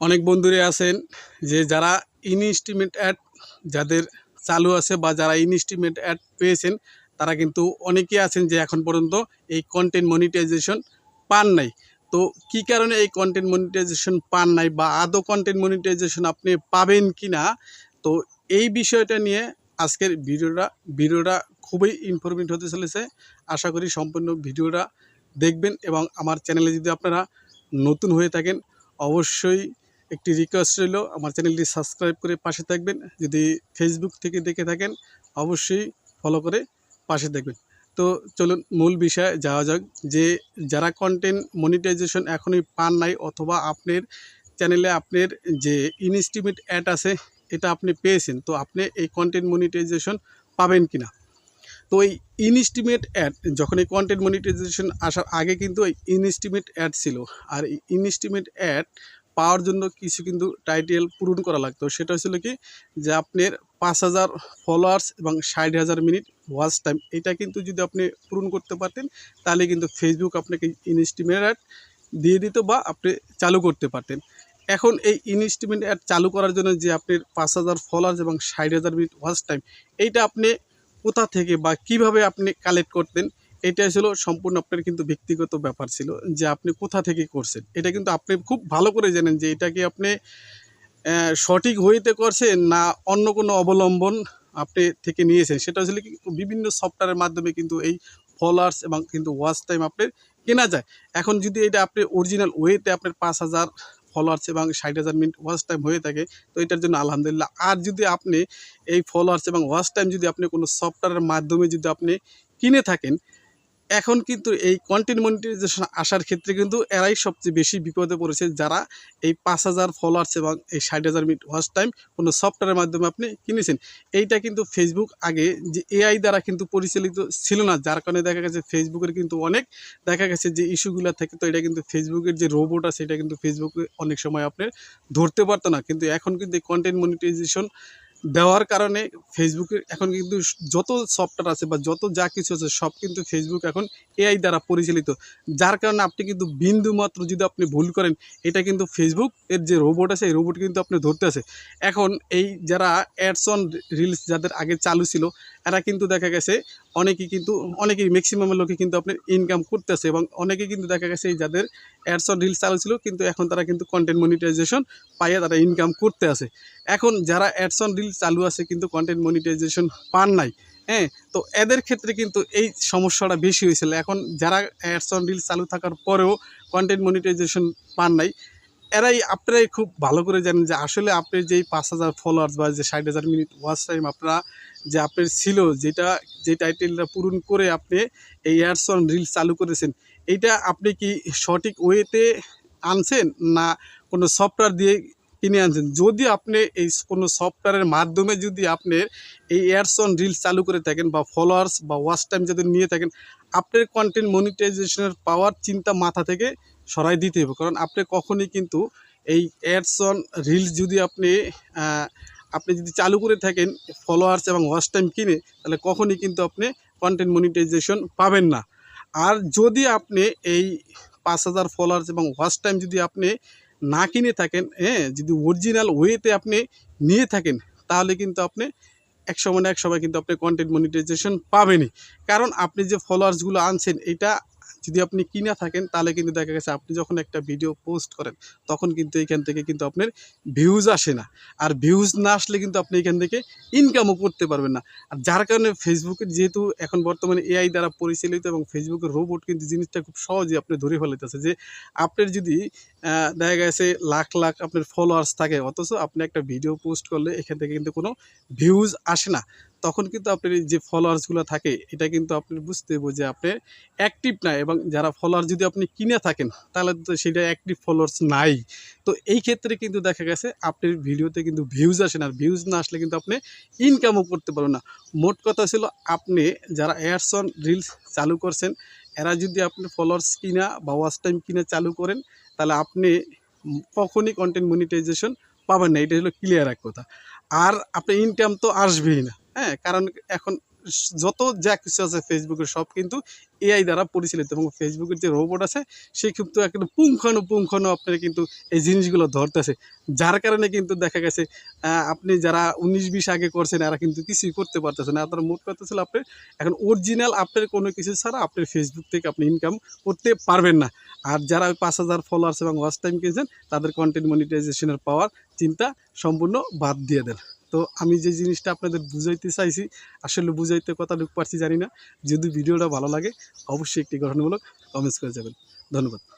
অনেক বন্ধুরা আছেন যে যারা ইনস্টিমেট অ্যাড যাদের চালু আছে বা যারা ইনস্টিমেট অ্যাড পেয়েছেন, তারা কিন্তু অনেকেই আছেন যে এখন পর্যন্ত এই কন্টেন্ট মনিটাইজেশন পান নাই। তো কি কারণে এই কন্টেন্ট মনিটাইজেশন পান নাই বা আদৌ কন্টেন্ট মনিটাইজেশন আপনি পাবেন কি না তো এই বিষয়টা নিয়ে আজকের ভিডিওটা ভিডিওটা খুবই ইনফরমেটিভ হতে চলেছে। আশা করি সম্পূর্ণ ভিডিওটা দেখবেন এবং আমার চ্যানেলে যদি আপনারা নতুন হয়ে থাকেন, অবশ্যই একটি রিকোয়েস্ট রইল, আমার চ্যানেলটি সাবস্ক্রাইব করে পাশে থাকবেন। যদি ফেসবুক থেকে দেখে থাকেন, অবশ্যই ফলো করে পাশে থাকবেন। তো চলুন, মূল বিষয়ে যাওয়া যাক যে যারা কন্টেন্ট মনিটাইজেশন এখনই পান নাই অথবা আপনার চ্যানেলে আপনার যে ইনস্টিমেট অ্যাড আছে, এটা আপনি পেয়েছেন, তো আপনি এই কন্টেন্ট মনিটাইজেশন পাবেন কি না তো এই ইনস্টিমেট অ্যাড যখন এই কন্টেন্ট মনিটাইজেশন আসার আগে কিন্তু এই ইনস্টিমেট অ্যাড ছিল। আর এই ইনস্টিমেট অ্যাড পাওয়ার জন্য কিছু কিন্তু টাইটেল পূরণ করা লাগতো। সেটা হচ্ছিল কি যে আপনার পাঁচ হাজার ফলোয়ার্স এবং ষাট হাজার মিনিট ওয়াচ টাইম এটা কিন্তু যদি আপনি পূরণ করতে পারতেন, তাহলে কিন্তু ফেসবুক আপনাকে ইনস্টিমেট অ্যাড দিয়ে দিত বা আপনি চালু করতে পারতেন। এখন এই ইনস্টিমেট অ্যাড চালু করার জন্য যে আপনার পাঁচ হাজার ফলোয়ার্স এবং ষাট হাজার মিনিট ওয়াচ টাইম এইটা আপনি কোথা থেকে বা কীভাবে আপনি কালেক্ট করতেন এটা ছিল সম্পূর্ণ আপনার কিন্তু ব্যক্তিগত ব্যাপার ছিল যে আপনি কোথা থেকে করছেন। এটা কিন্তু আপনি খুব ভালো করে জানেন যে এটা কি আপনি সঠিক হইতে করছেন না অন্য কোনো অবলম্বন আপনি থেকে নিয়েছেন? সেটা কি বিভিন্ন সফটওয়্যারের মাধ্যমে কিন্তু এই ফলোয়ার্স এবং কিন্তু ওয়াচ টাইম আপনার কেনা যায়। এখন যদি এটা আপনি অরিজিনাল ওয়েতে আপনার পাঁচ হাজার ফলোয়ার্স এবং ষাট হাজার মিনিট ওয়াচ টাইম হয়ে থাকে, তো এটার জন্য আলহামদুলিল্লাহ। আর যদি আপনি এই ফলোয়ার্স এবং ওয়াচ টাইম যদি আপনি কোনো সফটওয়্যারের মাধ্যমে যদি আপনি কিনে থাকেন এখন কিন্তু এই কন্টেন্ট মনিটাইজেশন আসার ক্ষেত্রে কিন্তু এরাই সবচেয়ে বেশি বিপদে পড়েছে যারা এই পাঁচ হাজার ফলোয়ার্স এবং এই ষাট হাজার মিনিট ওয়াচ টাইম কোনো সফটওয়্যারের মাধ্যমে আপনি কিনেছেন। এইটা কিন্তু ফেসবুক আগে যে এআই দ্বারা কিন্তু পরিচালিত ছিল না, যার কারণে দেখা গেছে ফেসবুকের কিন্তু অনেক দেখা গেছে যে ইস্যুগুলো থাকে তো এটা কিন্তু ফেসবুকের যে রোবট আছে, এটা কিন্তু ফেসবুকে অনেক সময় আপনি ধরতে পারতো না। কিন্তু এখন কিন্তু এই কন্টেন্ট মনিটাইজেশন দেওয়ার কারণে ফেসবুকে এখন কিন্তু যত সফটওয়্যার আছে বা যত যা কিছু আছে, সব কিন্তু ফেসবুক এখন এআই দ্বারা পরিচালিত। যার কারণে আপনি কিন্তু বিন্দু মাত্র যদি আপনি ভুল করেন, এটা কিন্তু ফেসবুক এর যে রোবট আছে, এই রোবট কিন্তু আপনি ধরতে আছে। এখন এই যারা অ্যাডস অন রিলস যাদের আগে চালু ছিল এরা কিন্তু দেখা গেছে অনেকেই কিন্তু, অনেকেই ম্যাক্সিমাম লোকে কিন্তু আপনার ইনকাম করতেছে এবং অনেকেই কিন্তু দেখা গেছে যাদের অ্যাডস অন রিলস চালু ছিল, কিন্তু এখন তারা কিন্তু কন্টেন্ট মনিটাইজেশন পাইয়ে তারা ইনকাম করতে আছে। এখন যারা অ্যাডস অন রিল চালু আছে কিন্তু কন্টেন্ট মনিটাইজেশন পান নাই হ্যাঁ? তো এদের ক্ষেত্রে কিন্তু এই সমস্যাটা বেশি হয়েছিল। এখন যারা অ্যাডস অন রিল চালু থাকার পরেও কন্টেন্ট মনিটাইজেশন পান নাই এরাই, আপনারাই খুব ভালো করে জানেন যে আসলে আপনি যেই পাঁচ হাজার ফলোয়ার্স বা যে ষাট হাজার মিনিট ওয়াচ টাইম আপনারা, যে আপনার ছিল, যেটা, যে টাইটেলটা পূরণ করে আপনি এই অ্যাডস অন রিল চালু করেছেন, এইটা আপনি কি সঠিক ওয়েতে আনছেন না কোনো সফটওয়্যার দিয়ে কিনে আনছেন? যদি আপনি এই কোনো সফটওয়্যারের মাধ্যমে যদি আপনি এই অ্যাডস অন রিলস চালু করে থাকেন বা ফলোয়ার্স বা ওয়াচ টাইম যদি নিয়ে থাকেন, আপনার কন্টেন্ট মনিটাইজেশনের পাওয়ার চিন্তা মাথা থেকে সরাই দিতে হবে কারণ আপনি কখনই কিন্তু এই অ্যাডস অন রিলস যদি আপনি আপনি যদি চালু করে থাকেন ফলোয়ার্স এবং ওয়াচ টাইম কিনে, তাহলে কখনই কিন্তু আপনি কন্টেন্ট মনিটাইজেশন পাবেন না। আর যদি আপনি এই পাঁচ হাজার ফলোয়ার্স এবং ওয়াচ টাইম যদি আপনি না কিনে থাকেন হ্যাঁ যদি অরিজিনাল ওয়েতে আপনি নিয়ে থাকেন, তাহলে কিন্তু আপনি এক সময় না এক সময় কিন্তু আপনি কন্টেন্ট মনিটাইজেশন পাবেনই। কারণ আপনি যে ফলোয়ার্সগুলো আনছেন, এটা যদি আপনি কিনা থাকেন, তাহলে কিন্তু দেখা গেছে আপনি যখন একটা ভিডিও পোস্ট করেন, তখন কিন্তু এখান থেকে কিন্তু আপনার ভিউজ আসে না। আর ভিউজ না আসলে কিন্তু আপনি এখান থেকে ইনকামও করতে পারবেন না। আর যার কারণে ফেসবুকের যেহেতু এখন বর্তমানে এআই দ্বারা পরিচালিত এবং ফেসবুকের রোবট কিন্তু জিনিসটা খুব সহজেই আপনি ধরে ফেলাইতেছে যে, আপনার যদি দেখা গেছে লাখ লাখ আপনার ফলোয়ার্স থাকে। অথচ আপনি একটা ভিডিও পোস্ট করলে এখান থেকে কিন্তু কোনো ভিউজ আসে না। তখন কিন্তু আপনার যে ফলোয়ার্সগুলো থাকে, এটা কিন্তু আপনি বুঝতে হবে যে আপনি অ্যাক্টিভ না এবং যারা ফলোয়ার যদি আপনি কিনে থাকেন, তাহলে তো সেটা অ্যাক্টিভ ফলোয়ার্স নাই। তো এই ক্ষেত্রে কিন্তু দেখা গেছে আপনার ভিডিওতে কিন্তু ভিউজ আসে না। ভিউজ না আসলে কিন্তু আপনি ইনকামও করতে পারবেন না। মোট কথা ছিল আপনি যারা অ্যাডস অন রিলস চালু করছেন, এরা যদি আপনি ফলোয়ার্স কিনা বা ওয়াচ টাইম কিনে চালু করেন তাহলে আপনি কখনই কন্টেন্ট মনিটাইজেশন পাবেন না। এটা হলো ক্লিয়ার এক কথা। আর আপনি ইনকাম তো আসবেই না হ্যাঁ? কারণ এখন যত যা কিছু আছে ফেসবুকের সব কিন্তু এআই দ্বারা পরিচালিত এবং ফেসবুকের যে রোবট আছে, সে কিন্তু একদম পুঙ্খানু পুঙ্খানু আপনার কিন্তু এই জিনিসগুলো ধরতেছে। যার কারণে কিন্তু দেখা গেছে আপনি যারা উনিশ বিশ আগে করছেন, এরা কিন্তু কিছুই করতে পারতেছে না। আপনার মোট কথা ছিল আপনি এখন অরিজিনাল আপনার কোনো কিছু ছাড়া আপনার ফেসবুক থেকে আপনি ইনকাম করতে পারবেন না। আর যারা ওই পাঁচ হাজার ফলোয়ার্স এবং ওয়াচ টাইম কিনছেন, তাদের কন্টেন্ট মনিটাইজেশনের পাওয়ার চিন্তা সম্পূর্ণ বাদ দিয়ে দেন। তো আমি যে জিনিসটা আপনাদের বুঝাইতে চাইছি, আসলে বুঝাইতে কথা কতটুকু পারছি জানি না। যদি ভিডিওটা ভালো লাগে, অবশ্যই একটি গঠনমূলক কমেন্টস করে যাবেন। ধন্যবাদ।